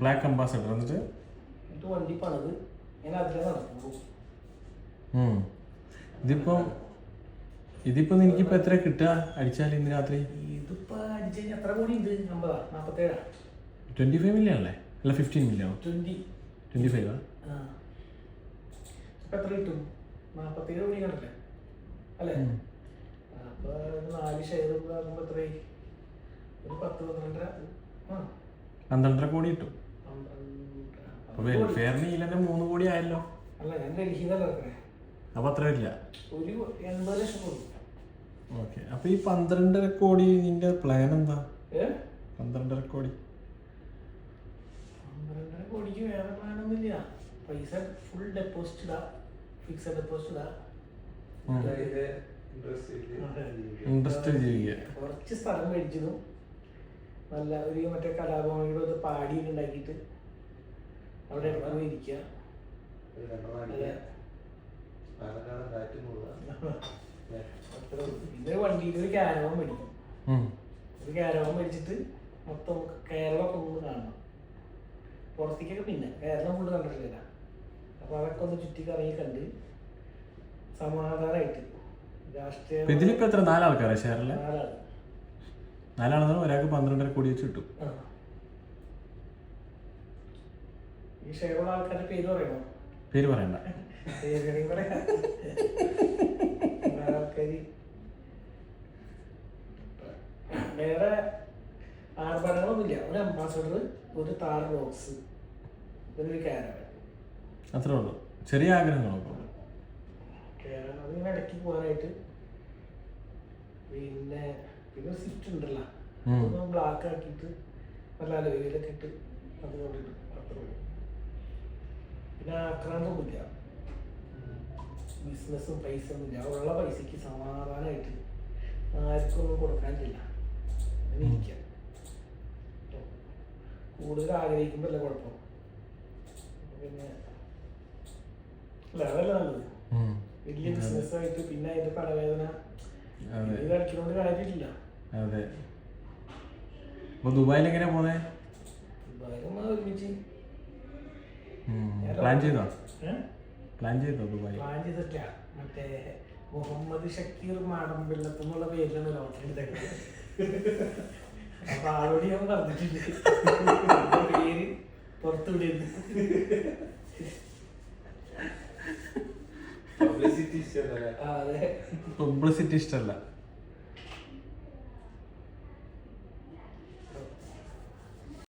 Black ambassador എന്നിട്ട്? എന്നിട്ട് വണ്ടി പണിത് ഞാൻ അതിലെ നടക്കുള്ളൂ ഉം. ഇതിപ്പം ഇതിപ്പോ നിനക്കിപ്പോ എത്ര കിട്ടുക? അടിച്ചാൽ ഇന്ന് രാത്രി? ഇതിപ്പോ അടിച്ചു കഴിഞ്ഞാൽ എത്ര കോടി ഉണ്ട്? അമ്പതാ നാപ്പത്തേഴാ. ട്വന്റി ഫൈവ് മില്യൺ അല്ലേ? അല്ല fifteen million twenty twenty five ആ? എത്ര കിട്ടും? നാപ്പത്തേഴ് കോടി കണ്ടല്ലേ? അല്ലേ? അപ്പൊ നാല് ഷെയർ ആകുമ്പോ എത്രയായി? ഒരു പത്ത് പന്ത്രണ്ടര. ആ. പന്ത്രണ്ടര കോടി കിട്ടും. അപ്പൊ വെൽഫെയറിന് ഇതിൽ തന്നെ മൂന്ന് കോടി ആയല്ലോ. അല്ല ഞാൻ ഡൽഹിയിലല്ല ഇറക്കണേ അപ്പൊ അത്ര വരില്ല. ഒരു എൺപത് ലക്ഷം ഓക്കെ അപ്പൊ ഈ പന്ത്രണ്ടര കോടി നിന്റെ പ്ലാൻ എന്താ? പന്ത്രണ്ടര കോടി. പന്ത്രണ്ടര കോടിക്ക് വേറെ പ്ലാനൊന്നുമില്ല പൈസ ഫുൾ ഡെപ്പോസിറ്റ് ഇടാ. ഫിക്സഡ് ഡെപ്പോസിറ്റ് ഇടാ. ഇൻട്രസ്റ്റ് ജീവിക്കുക കുറച്ച് സ്ഥലം മേടിച്ചതും നല്ല ഒരു മറ്റേ കലാഭവനിയുടെ ഒരു പാടി ഉണ്ടാക്കിയിട്ട് അവിടെ ഇടയ്ക്ക് ഇരിക്കുക. പിന്നെ വണ്ടിയിൽ ഒരു കാരവം മേടിക്കും. ഒരു ക്യാരവൻ മേടിച്ചിട്ട് മൊത്തം കേരളം ഫുള്ള് കാണണം. പുറത്തേക്കൊക്കെ പിന്നെ കേരളം ഫുള്ള് കണ്ടിട്ടില്ല അപ്പൊ അതൊക്കെ ഒന്ന് ചുറ്റി കറങ്ങി കണ്ട് സമാധാനമായിട്ട് രാഷ്ട്രീയ ഇതിലിപ്പോ എത്ര? നാലാൾക്കാരാ ഷെയറിൽ? നാലാൾ. നാലാളെന്ന് ഒരാൾക്ക് പന്ത്രണ്ടര കോടി വെച്ച് കിട്ടും. ഈ ഷെയറുള്ള ആൾക്കാരുടെ പേര് പറയണോ? പേര് പറയണ്ട. വേറെ ആർഭാടങ്ങളൊന്നുമില്ല. ഒരു അംബാസഡർ ഒരു താർ ബോക്സ് ഒരു ക്യാരവൻ അത്രേ ഉള്ളൂ. ചെറിയ ആഗ്രഹങ്ങളൊക്കെ ഉള്ളൂ. ക്യാരവൻ അതിങ്ങനെ ഇടയ്ക്ക് പോകാനായിട്ട്. പിന്നെ പിന്നെ സ്വിഫ്റ്റ് ഉണ്ടല്ലോ. നമ്മൾ ബ്ലാക്ക് ആക്കിയിട്ട് നല്ല അലവിലൊക്കെ ഇട്ട് അത് കൊണ്ടിട്ട് അത്രേ പിന്നെ ആക്രാന്തമൊന്നുമില്ല ബിസിനസ്സും പൈസ ഒന്നുമില്ല ഉള്ള പൈസക്ക് സമാധാനമായിട്ട് ആർക്കും ഒന്നും കൊടുക്കാനില്ല അങ്ങനെ ഇരിക്കാം. കൂടുതൽ ആഗ്രഹിക്കുമ്പോൾ അല്ല കുഴപ്പം പിന്നെ അതല്ല നല്ലത്. വലിയ ബിസിനസ് ആയിട്ട് പിന്നെ അതിന്റെ തലവേദന. കളിക്കുന്നോണ്ട് കാര്യമില്ല അതെ. അപ്പൊ ദുബായിൽ എങ്ങനെയാ പോന്നെ? പ്ലാൻ ചെയ്തോ? പ്ലാൻ ചെയ്തോ ദുബായ് പ്ലാൻ ചെയ്തിട്ടില്ല. മറ്റേ മുഹമ്മദ് ഷക്കീർ മാടം വെള്ളത്ത് എന്നുള്ള പേരിലാണ് ലോട്ടറി എടുത്തേക്കുന്നത് അപ്പൊ ആളോട് ഞാൻ പറഞ്ഞിട്ടുണ്ട്. പേര് പുറത്തു വിടുന്നു പബ്ലിസിറ്റി ഇഷ്ടല്ല അതെ. പബ്ലിസിറ്റി ഇഷ്ടമല്ല.